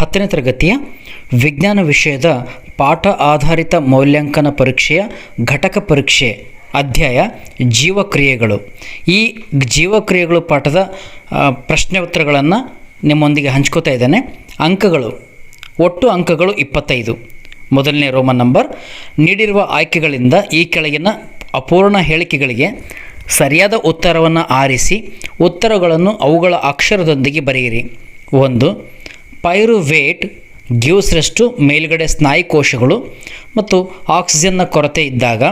ಹತ್ತನೇ ತರಗತಿಯ ವಿಜ್ಞಾನ ವಿಷಯದ ಪಾಠ ಆಧಾರಿತ ಮೌಲ್ಯಾಂಕನ ಪರೀಕ್ಷೆಯ ಘಟಕ ಪರೀಕ್ಷೆ ಅಧ್ಯಾಯ ಜೀವಕ್ರಿಯೆಗಳು. ಈ ಜೀವಕ್ರಿಯೆಗಳು ಪಾಠದ ಪ್ರಶ್ನೆ ಉತ್ತರಗಳನ್ನು ನಿಮ್ಮೊಂದಿಗೆ ಹಂಚ್ಕೋತಾ ಇದ್ದೇನೆ. ಅಂಕಗಳು, ಒಟ್ಟು ಅಂಕಗಳು ಇಪ್ಪತ್ತೈದು. ಮೊದಲನೇ ರೋಮನ್ ನಂಬರ್, ನೀಡಿರುವ ಆಯ್ಕೆಗಳಿಂದ ಈ ಕೆಳಗಿನ ಅಪೂರ್ಣ ಹೇಳಿಕೆಗಳಿಗೆ ಸರಿಯಾದ ಉತ್ತರವನ್ನು ಆರಿಸಿ, ಉತ್ತರಗಳನ್ನು ಅವುಗಳ ಅಕ್ಷರದೊಂದಿಗೆ ಬರೆಯಿರಿ. ಒಂದು ಪೈರುವೇಟ್ ಗ್ಯೂಸ್ರಷ್ಟು ಮೇಲುಗಡೆ ಸ್ನಾಯು ಕೋಶಗಳು ಮತ್ತು ಆಕ್ಸಿಜನ್ನ ಕೊರತೆ ಇದ್ದಾಗ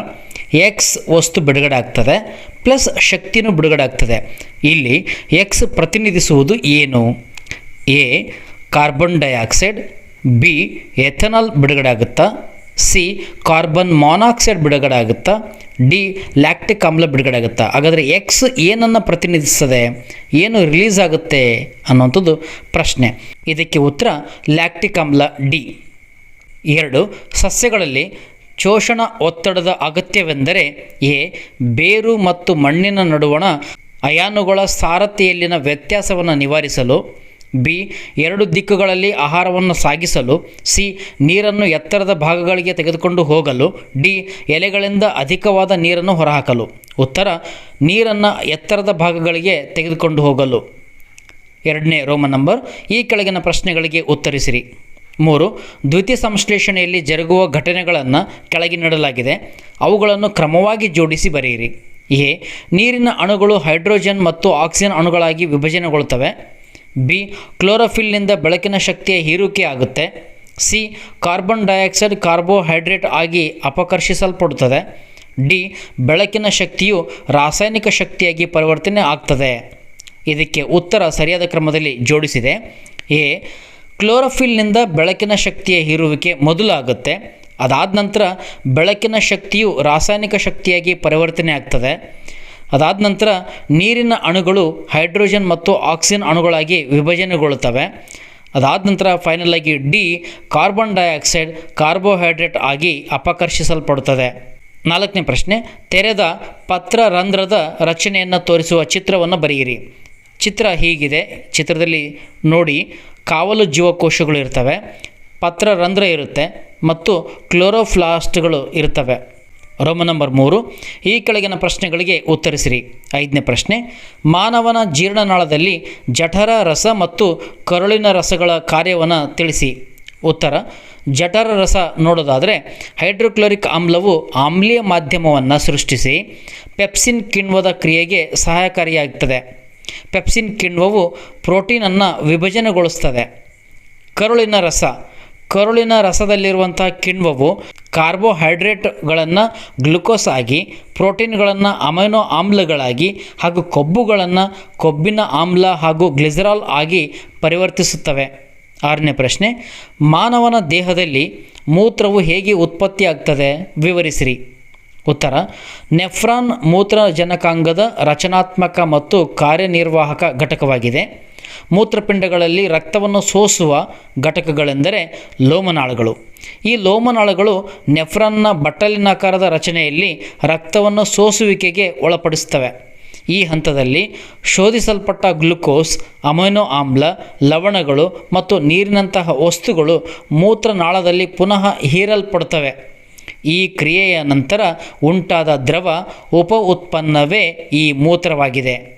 ಎಕ್ಸ್ ವಸ್ತು ಬಿಡುಗಡೆ ಆಗ್ತದೆ ಪ್ಲಸ್ ಶಕ್ತಿನೂ ಬಿಡುಗಡೆ ಆಗ್ತದೆ ಇಲ್ಲಿ ಎಕ್ಸ್ ಪ್ರತಿನಿಧಿಸುವುದು ಏನು? A, carbon dioxide, B, ethanol ಬಿಡುಗಡೆ ಆಗುತ್ತಾ ಸಿ, ಕಾರ್ಬನ್ ಮಾನಾಕ್ಸೈಡ್ ಬಿಡುಗಡೆ ಆಗುತ್ತಾ ಡಿ ಲ್ಯಾಕ್ಟಿಕ್ ಆಮ್ಲ ಬಿಡುಗಡೆ ಆಗುತ್ತೆ ಹಾಗಾದರೆ ಎಕ್ಸ್ ಏನನ್ನು ಪ್ರತಿನಿಧಿಸ್ತದೆ? ಏನು ರಿಲೀಸ್ ಆಗುತ್ತೆ ಅನ್ನುವಂಥದ್ದು ಪ್ರಶ್ನೆ. ಇದಕ್ಕೆ ಉತ್ತರ ಲ್ಯಾಕ್ಟಿಕ್ ಆಮ್ಲ ಡಿ. ಎರಡು, ಸಸ್ಯಗಳಲ್ಲಿ ಶೋಷಣ ಒತ್ತಡದ ಅಗತ್ಯವೆಂದರೆ ಎ, ಬೇರು ಮತ್ತು ಮಣ್ಣಿನ ನಡುವಣ ಅಯಾನುಗಳ ಸಾರಥಿಯಲ್ಲಿನ ವ್ಯತ್ಯಾಸವನ್ನು ನಿವಾರಿಸಲು ಬಿ, ಎರಡು ದಿಕ್ಕುಗಳಲ್ಲಿ ಆಹಾರವನ್ನು ಸಾಗಿಸಲು, ಸಿ, ನೀರನ್ನು ಎತ್ತರದ ಭಾಗಗಳಿಗೆ ತೆಗೆದುಕೊಂಡು ಹೋಗಲು, ಡಿ, ಎಲೆಗಳಿಂದ ಅಧಿಕವಾದ ನೀರನ್ನು ಹೊರಹಾಕಲು. ಉತ್ತರ, ನೀರನ್ನು ಎತ್ತರದ ಭಾಗಗಳಿಗೆ ತೆಗೆದುಕೊಂಡು ಹೋಗಲು. ಎರಡನೇ ರೋಮನ್ ನಂಬರ್, ಈ ಕೆಳಗಿನ ಪ್ರಶ್ನೆಗಳಿಗೆ ಉತ್ತರಿಸಿರಿ. ಮೂರು, ದ್ವಿತೀಯ ಸಂಶ್ಲೇಷಣೆಯಲ್ಲಿ ಜರುಗುವ ಘಟನೆಗಳನ್ನು ಕೆಳಗೆ ನೀಡಲಾಗಿದೆ. ಅವುಗಳನ್ನು ಕ್ರಮವಾಗಿ ಜೋಡಿಸಿ ಬರೆಯಿರಿ. ಎ, ನೀರಿನ ಅಣುಗಳು ಹೈಡ್ರೋಜನ್ ಮತ್ತು ಆಕ್ಸಿಜನ್ ಅಣುಗಳಾಗಿ ವಿಭಜನೆಗೊಳ್ಳುತ್ತವೆ. ಬಿ, ಕ್ಲೋರೋಫಿಲ್ನಿಂದ ಬೆಳಕಿನ ಶಕ್ತಿಯ ಹೀರುವಿಕೆ ಆಗುತ್ತೆ. ಸಿ, ಕಾರ್ಬನ್ ಡೈಆಕ್ಸೈಡ್ ಕಾರ್ಬೋಹೈಡ್ರೇಟ್ ಆಗಿ ಅಪಕರ್ಷಿಸಲ್ಪಡುತ್ತದೆ. ಡಿ, ಬೆಳಕಿನ ಶಕ್ತಿಯು ರಾಸಾಯನಿಕ ಶಕ್ತಿಯಾಗಿ ಪರಿವರ್ತನೆ ಆಗ್ತದೆ. ಇದಕ್ಕೆ ಉತ್ತರ ಸರಿಯಾದ ಕ್ರಮದಲ್ಲಿ ಜೋಡಿಸಿದೆ. ಎ, ಕ್ಲೋರೋಫಿಲ್ನಿಂದ ಬೆಳಕಿನ ಶಕ್ತಿಯ ಹೀರುವಿಕೆ ಮೊದಲು ಆಗುತ್ತೆ ಅದಾದ ನಂತರ ಬೆಳಕಿನ ಶಕ್ತಿಯು ರಾಸಾಯನಿಕ ಶಕ್ತಿಯಾಗಿ ಪರಿವರ್ತನೆ ಆಗ್ತದೆ. ಅದಾದ ನಂತರ ನೀರಿನ ಅಣುಗಳು ಹೈಡ್ರೋಜನ್ ಮತ್ತು ಆಕ್ಸಿಜನ್ ಅಣುಗಳಾಗಿ ವಿಭಜನೆಗೊಳ್ಳುತ್ತವೆ. ಅದಾದ ನಂತರ ಫೈನಲ್ ಆಗಿ ಡಿ ಕಾರ್ಬನ್ ಡೈಆಕ್ಸೈಡ್ ಕಾರ್ಬೋಹೈಡ್ರೇಟ್ ಆಗಿ ಅಪಕರ್ಷಿಸಲ್ಪಡುತ್ತದೆ. ನಾಲ್ಕನೇ ಪ್ರಶ್ನೆ, ತೆರೆದ ಪತ್ರ ರಂಧ್ರದ ರಚನೆಯನ್ನು ತೋರಿಸುವ ಚಿತ್ರವನ್ನು ಬರೆಯಿರಿ. ಚಿತ್ರ ಹೀಗಿದೆ. ಚಿತ್ರದಲ್ಲಿ ನೋಡಿ, ಕಾವಲು ಜೀವಕೋಶಗಳು ಇರ್ತವೆ ಪತ್ರರಂಧ್ರ ಇರುತ್ತೆ ಮತ್ತು ಕ್ಲೋರೋಫ್ಲಾಸ್ಟ್ಗಳು ಇರ್ತವೆ. ರೋಮ ನಂಬರ್ ಮೂರು. ಈ ಕೆಳಗಿನ ಪ್ರಶ್ನೆಗಳಿಗೆ ಉತ್ತರಿಸಿರಿ. ಐದನೇ ಪ್ರಶ್ನೆ, ಮಾನವನ ಜೀರ್ಣನಾಳದಲ್ಲಿ ಜಠರ ರಸ ಮತ್ತು ಕರುಳಿನ ರಸಗಳ ಕಾರ್ಯವನ್ನು ತಿಳಿಸಿ. ಉತ್ತರ, ಜಠರ ರಸ ನೋಡೋದಾದರೆ ಹೈಡ್ರೋಕ್ಲೋರಿಕ್ ಆಮ್ಲವು ಆಮ್ಲೀಯ ಮಾಧ್ಯಮವನ್ನು ಸೃಷ್ಟಿಸಿ ಪೆಪ್ಸಿನ್ ಕಿಣ್ವದ ಕ್ರಿಯೆಗೆ ಸಹಾಯಕಾರಿಯಾಗುತ್ತದೆ ಪೆಪ್ಸಿನ್ ಕಿಣ್ವವು ಪ್ರೋಟೀನನ್ನು ವಿಭಜನೆಗೊಳಿಸ್ತದೆ. ಕರುಳಿನ ರಸ ಕರುಳಿನ ರಸದಲ್ಲಿರುವಂಥ ಕಿಣ್ವವು ಕಾರ್ಬೋಹೈಡ್ರೇಟ್ಗಳನ್ನು ಗ್ಲುಕೋಸ್ ಆಗಿ, ಪ್ರೋಟೀನ್ಗಳನ್ನು ಅಮೈನೋ ಆಮ್ಲಗಳಾಗಿ ಹಾಗೂ ಕೊಬ್ಬುಗಳನ್ನು ಕೊಬ್ಬಿನ ಆಮ್ಲ ಹಾಗೂ ಗ್ಲಿಸರಾಲ್ ಆಗಿ ಪರಿವರ್ತಿಸುತ್ತವೆ. ಆರನೇ ಪ್ರಶ್ನೆ, ಮಾನವನ ದೇಹದಲ್ಲಿ ಮೂತ್ರವು ಹೇಗೆ ಉತ್ಪತ್ತಿಯಾಗ್ತದೆ? ವಿವರಿಸಿರಿ. ಉತ್ತರ, ನೆಫ್ರಾನ್ ಮೂತ್ರಜನಕಾಂಗದ ರಚನಾತ್ಮಕ ಮತ್ತು ಕಾರ್ಯನಿರ್ವಾಹಕ ಘಟಕವಾಗಿದೆ. ಮೂತ್ರಪಿಂಡಗಳಲ್ಲಿ ರಕ್ತವನ್ನು ಸೋಸುವ ಘಟಕಗಳೆಂದರೆ ಲೋಮನಾಳಗಳು. ಈ ಲೋಮನಾಳಗಳು ನೆಫ್ರಾನ್ನ ಬಟ್ಟಲಿನಾಕಾರದ ರಚನೆಯಲ್ಲಿ ರಕ್ತವನ್ನು ಸೋಸುವಿಕೆಗೆ ಒಳಪಡಿಸುತ್ತವೆ. ಈ ಹಂತದಲ್ಲಿ ಶೋಧಿಸಲ್ಪಟ್ಟ ಗ್ಲುಕೋಸ್, ಅಮೈನೋ ಆಮ್ಲ, ಲವಣಗಳು ಮತ್ತು ನೀರಿನಂತಹ ವಸ್ತುಗಳು ಮೂತ್ರನಾಳದಲ್ಲಿ ಪುನಃ ಹೀರಲ್ಪಡುತ್ತವೆ. ಈ ಕ್ರಿಯೆಯ ನಂತರ ಉಂಟಾದ ದ್ರವ ಉಪ ಉತ್ಪನ್ನವೇ ಈ ಮೂತ್ರವಾಗಿದೆ.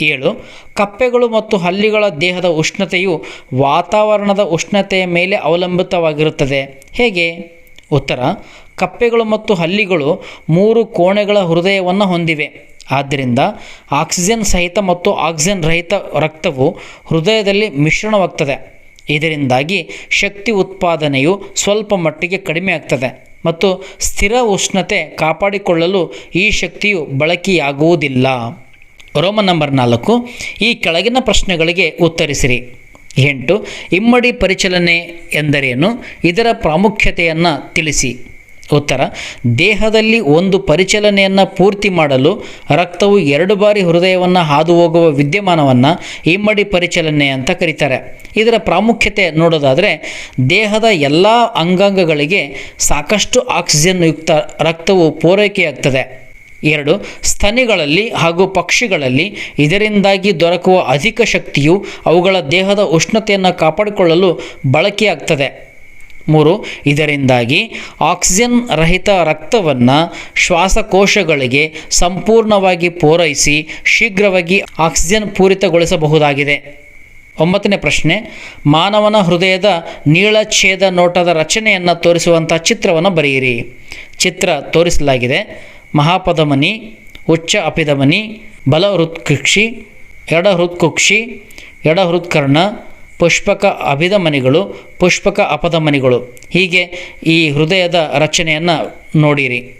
ಏಳು, ಕಪ್ಪೆಗಳು ಮತ್ತು ಹಲ್ಲಿಗಳ ದೇಹದ ಉಷ್ಣತೆಯು ವಾತಾವರಣದ ಉಷ್ಣತೆಯ ಮೇಲೆ ಅವಲಂಬಿತವಾಗಿರುತ್ತದೆ. ಹೇಗೆ? ಉತ್ತರ, ಕಪ್ಪೆಗಳು ಮತ್ತು ಹಲ್ಲಿಗಳು ಮೂರು ಕೋಣೆಗಳ ಹೃದಯವನ್ನು ಹೊಂದಿವೆ. ಆದ್ದರಿಂದ ಆಕ್ಸಿಜನ್ ಸಹಿತ ಮತ್ತು ಆಕ್ಸಿಜನ್ ರಹಿತ ರಕ್ತವು ಹೃದಯದಲ್ಲಿ ಮಿಶ್ರಣವಾಗ್ತದೆ. ಇದರಿಂದಾಗಿ ಶಕ್ತಿ ಉತ್ಪಾದನೆಯು ಸ್ವಲ್ಪ ಮಟ್ಟಿಗೆ ಕಡಿಮೆ ಆಗ್ತದೆ ಮತ್ತು ಸ್ಥಿರ ಉಷ್ಣತೆ ಕಾಪಾಡಿಕೊಳ್ಳಲು ಈ ಶಕ್ತಿಯು ಬಳಕೆಯಾಗುವುದಿಲ್ಲ. ರೋಮನ್ ನಂಬರ್ ನಾಲ್ಕು, ಈ ಕೆಳಗಿನ ಪ್ರಶ್ನೆಗಳಿಗೆ ಉತ್ತರಿಸಿರಿ. ಎಂಟು, ಇಮ್ಮಡಿ ಪರಿಚಲನೆ ಎಂದರೇನು? ಇದರ ಪ್ರಾಮುಖ್ಯತೆಯನ್ನು ತಿಳಿಸಿ. ಉತ್ತರ, ದೇಹದಲ್ಲಿ ಒಂದು ಪರಿಚಲನೆಯನ್ನು ಪೂರ್ತಿ ಮಾಡಲು ರಕ್ತವು ಎರಡು ಬಾರಿ ಹೃದಯವನ್ನು ಹಾದು ಹೋಗುವ ವಿದ್ಯಮಾನವನ್ನು ಇಮ್ಮಡಿ ಪರಿಚಲನೆ ಅಂತ ಕರೀತಾರೆ. ಇದರ ಪ್ರಾಮುಖ್ಯತೆ ನೋಡೋದಾದರೆ, ದೇಹದ ಎಲ್ಲ ಅಂಗಾಂಗಗಳಿಗೆ ಸಾಕಷ್ಟು ಆಕ್ಸಿಜನ್ ಯುಕ್ತ ರಕ್ತವು ಪೂರೈಕೆಯಾಗ್ತದೆ. ಎರಡು, ಸ್ತನಿಗಳಲ್ಲಿ ಹಾಗೂ ಪಕ್ಷಿಗಳಲ್ಲಿ ಇದರಿಂದಾಗಿ ದೊರಕುವ ಅಧಿಕ ಶಕ್ತಿಯು ಅವುಗಳ ದೇಹದ ಉಷ್ಣತೆಯನ್ನು ಕಾಪಾಡಿಕೊಳ್ಳಲು ಬಳಕೆಯಾಗ್ತದೆ. ಮೂರು, ಇದರಿಂದಾಗಿ ಆಕ್ಸಿಜನ್ ರಹಿತ ರಕ್ತವನ್ನು ಶ್ವಾಸಕೋಶಗಳಿಗೆ ಸಂಪೂರ್ಣವಾಗಿ ಪೂರೈಸಿ ಶೀಘ್ರವಾಗಿ ಆಕ್ಸಿಜನ್ ಪೂರಿತಗೊಳಿಸಬಹುದಾಗಿದೆ. ಒಂಬತ್ತನೇ ಪ್ರಶ್ನೆ, ಮಾನವನ ಹೃದಯದ ನೀಳ ಛೇದ ನೋಟದ ರಚನೆಯನ್ನು ತೋರಿಸುವಂಥ ಚಿತ್ರವನ್ನು ಬರೆಯಿರಿ. ಚಿತ್ರ ತೋರಿಸಲಾಗಿದೆ. ಮಹಾಪಧಮನಿ ಉಚ್ಚ ಅಪಿದಮನಿ ಬಲ ಹೃತ್ಕಕ್ಷಿ ಎಡ ಹೃತ್ಕುಕ್ಷಿ ಎಡ ಹೃತ್ಕರ್ಣ ಪುಷ್ಪಕ ಅಭಿದಮನಿಗಳು, ಪುಷ್ಪಕ ಅಪಧಮನಿಗಳು ಹೀಗೆ ಈ ಹೃದಯದ ರಚನೆಯನ್ನು ನೋಡಿರಿ.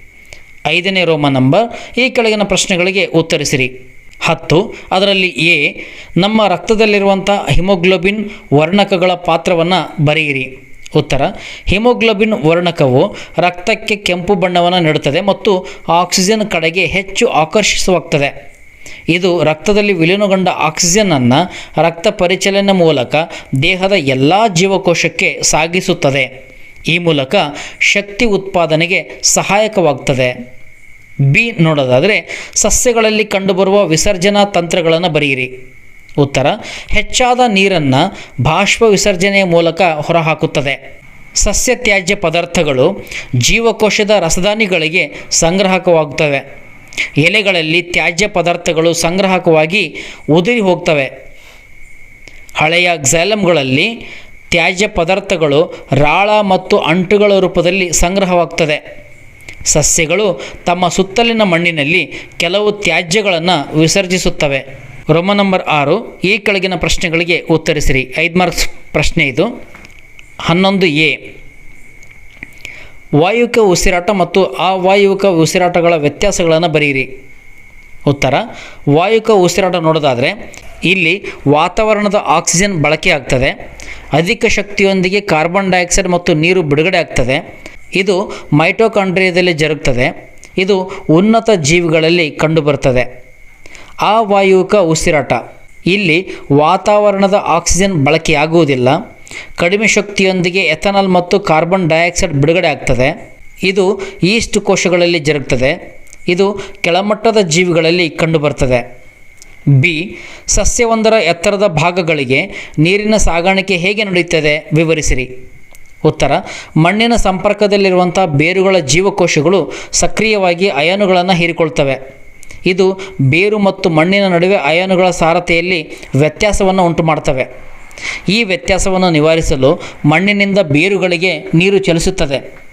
ಐದನೇ ರೋಮ ನಂಬರ್. ಈ ಕೆಳಗಿನ ಪ್ರಶ್ನೆಗಳಿಗೆ ಉತ್ತರಿಸಿರಿ. ಹತ್ತು, ಅದರಲ್ಲಿ ಎ, ನಮ್ಮ ರಕ್ತದಲ್ಲಿರುವಂಥ ಹಿಮೋಗ್ಲೋಬಿನ್ ವರ್ಣಕಗಳ ಪಾತ್ರವನ್ನು ಬರೆಯಿರಿ. ಉತ್ತರ, ಹಿಮೋಗ್ಲೋಬಿನ್ ವರ್ಣಕವು ರಕ್ತಕ್ಕೆ ಕೆಂಪು ಬಣ್ಣವನ್ನು ನೀಡುತ್ತದೆ ಮತ್ತು ಆಕ್ಸಿಜನ್ ಕಡೆಗೆ ಹೆಚ್ಚು ಆಕರ್ಷಿಸುವಾಗ್ತದೆ. ಇದು ರಕ್ತದಲ್ಲಿ ವಿಲೀನಗೊಂಡ ಆಕ್ಸಿಜನನ್ನು ರಕ್ತ ಪರಿಚಲನೆ ಮೂಲಕ ದೇಹದ ಎಲ್ಲ ಜೀವಕೋಶಕ್ಕೆ ಸಾಗಿಸುತ್ತದೆ. ಈ ಮೂಲಕ ಶಕ್ತಿ ಉತ್ಪಾದನೆಗೆ ಸಹಾಯಕವಾಗ್ತದೆ. ಬಿ ನೋಡೋದಾದರೆ ಸಸ್ಯಗಳಲ್ಲಿ ಕಂಡುಬರುವ ವಿಸರ್ಜನಾ ತಂತ್ರಗಳನ್ನು ಬರೆಯಿರಿ. ಉತ್ತರ, ಹೆಚ್ಚಾದ ನೀರನ್ನು ಬಾಷ್ಪ ವಿಸರ್ಜನೆಯ ಮೂಲಕ ಹೊರಹಾಕುತ್ತದೆ. ಸಸ್ಯ ತ್ಯಾಜ್ಯ ಪದಾರ್ಥಗಳು ಜೀವಕೋಶದ ರಸದಾನಿಗಳಿಗೆ ಸಂಗ್ರಹಕವಾಗುತ್ತವೆ. ಎಲೆಗಳಲ್ಲಿ ತ್ಯಾಜ್ಯ ಪದಾರ್ಥಗಳು ಸಂಗ್ರಹಕವಾಗಿ ಉದುರಿ ಹೋಗ್ತವೆ. ಹಳೆಯ ಗ್ಸೈಲಮ್ಗಳಲ್ಲಿ ತ್ಯಾಜ್ಯ ಪದಾರ್ಥಗಳು ರಾಳ ಮತ್ತು ಅಂಟುಗಳ ರೂಪದಲ್ಲಿ ಸಂಗ್ರಹವಾಗ್ತದೆ. ಸಸ್ಯಗಳು ತಮ್ಮ ಸುತ್ತಲಿನ ಮಣ್ಣಿನಲ್ಲಿ ಕೆಲವು ತ್ಯಾಜ್ಯಗಳನ್ನು ವಿಸರ್ಜಿಸುತ್ತವೆ. ರೋಮ ನಂಬರ್ ಆರು, ಈ ಕೆಳಗಿನ ಪ್ರಶ್ನೆಗಳಿಗೆ ಉತ್ತರಿಸಿರಿ. ಐದು ಮಾರ್ಕ್ಸ್ ಪ್ರಶ್ನೆ ಇದು. ಹನ್ನೊಂದು ಎ. ವಾಯುವಿಕ ಉಸಿರಾಟ ಮತ್ತು ಅವಾಯುವಿಕ ಉಸಿರಾಟಗಳ ವ್ಯತ್ಯಾಸಗಳನ್ನು ಬರೆಯಿರಿ. ಉತ್ತರ ವಾಯುಕ ಉಸಿರಾಟ ನೋಡೋದಾದರೆ, ಇಲ್ಲಿ ವಾತಾವರಣದ ಆಕ್ಸಿಜನ್ ಬಳಕೆ ಆಗ್ತದೆ, ಅಧಿಕ ಶಕ್ತಿಯೊಂದಿಗೆ ಕಾರ್ಬನ್ ಡೈಆಕ್ಸೈಡ್ ಮತ್ತು ನೀರು ಬಿಡುಗಡೆ ಆಗ್ತದೆ, ಇದು ಮೈಟೋಕಾಂಡ್ರಿಯಾದಲ್ಲಿ ಜರುಗ್ತದೆ, ಇದು ಉನ್ನತ ಜೀವಿಗಳಲ್ಲಿ ಕಂಡುಬರ್ತದೆ. ಅವಾಯುವಿಕ ಉಸಿರಾಟ. ಇಲ್ಲಿ ವಾತಾವರಣದ ಆಕ್ಸಿಜನ್ ಬಳಕೆಯಾಗುವುದಿಲ್ಲ. ಕಡಿಮೆ ಶಕ್ತಿಯೊಂದಿಗೆ ಎಥನಾಲ್ ಮತ್ತು ಕಾರ್ಬನ್ ಡೈಆಕ್ಸೈಡ್ ಬಿಡುಗಡೆ ಆಗ್ತದೆ. ಇದು ಈಸ್ಟ್ ಕೋಶಗಳಲ್ಲಿ ಜರುಗ್ತದೆ. ಇದು ಕೆಳಮಟ್ಟದ ಜೀವಿಗಳಲ್ಲಿ ಕಂಡುಬರ್ತದೆ. ಬಿ. ಸಸ್ಯವೊಂದರ ಎತ್ತರದ ಭಾಗಗಳಿಗೆ ನೀರಿನ ಸಾಗಾಣಿಕೆ ಹೇಗೆ ನಡೆಯುತ್ತದೆ ವಿವರಿಸಿರಿ. ಉತ್ತರ. ಮಣ್ಣಿನ ಸಂಪರ್ಕದಲ್ಲಿರುವಂಥ ಬೇರುಗಳ ಜೀವಕೋಶಗಳು ಸಕ್ರಿಯವಾಗಿ ಅಯಾನುಗಳನ್ನು ಹೀರಿಕೊಳ್ತವೆ. ಇದು ಬೇರು ಮತ್ತು ಮಣ್ಣಿನ ನಡುವೆ ಅಯಾನುಗಳ ಸಾರತೆಯಲ್ಲಿ ವ್ಯತ್ಯಾಸವನ್ನು ಉಂಟು ಮಾಡ್ತವೆ ಈ ವ್ಯತ್ಯಾಸವನ್ನು ನಿವಾರಿಸಲು ಮಣ್ಣಿನಿಂದ ಬೇರುಗಳಿಗೆ ನೀರು ಚಲಿಸುತ್ತದೆ.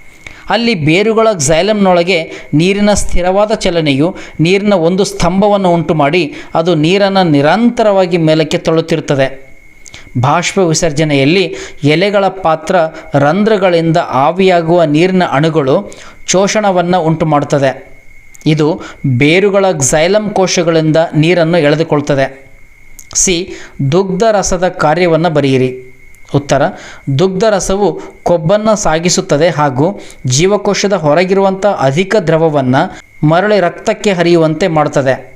ಅಲ್ಲಿ ಬೇರುಗಳ ಝೈಲಮ್ನೊಳಗೆ ನೀರಿನ ಸ್ಥಿರವಾದ ಚಲನೆಯು ನೀರಿನ ಒಂದು ಸ್ತಂಭವನ್ನು ಉಂಟು ಮಾಡಿ ಅದು ನೀರನ್ನು ನಿರಂತರವಾಗಿ ಮೇಲಕ್ಕೆ ತಳ್ಳುತ್ತಿರುತ್ತದೆ. ಬಾಷ್ಪ ವಿಸರ್ಜನೆಯಲ್ಲಿ ಎಲೆಗಳ ಪಾತ್ರ ರಂಧ್ರಗಳಿಂದ ಆವಿಯಾಗುವ ನೀರಿನ ಅಣುಗಳು ಶೋಷಣವನ್ನು ಉಂಟು ಮಾಡುತ್ತದೆ ಇದು ಬೇರುಗಳ ಝೈಲಮ್ ಕೋಶಗಳಿಂದ ನೀರನ್ನು ಎಳೆದುಕೊಳ್ತದೆ. ಸಿ, ದುಗ್ಧ ರಸದ ಕಾರ್ಯವನ್ನು ಬರೆಯಿರಿ. ಉತ್ತರ, ದುಗ್ಧ ರಸವು ಕೊಬ್ಬನ್ನು ಸಾಗಿಸುತ್ತದೆ ಹಾಗೂ ಜೀವಕೋಶದ ಹೊರಗಿರುವಂಥ ಅಧಿಕ ದ್ರವವನ್ನು ಮರಳಿ ರಕ್ತಕ್ಕೆ ಹರಿಯುವಂತೆ ಮಾಡುತ್ತದೆ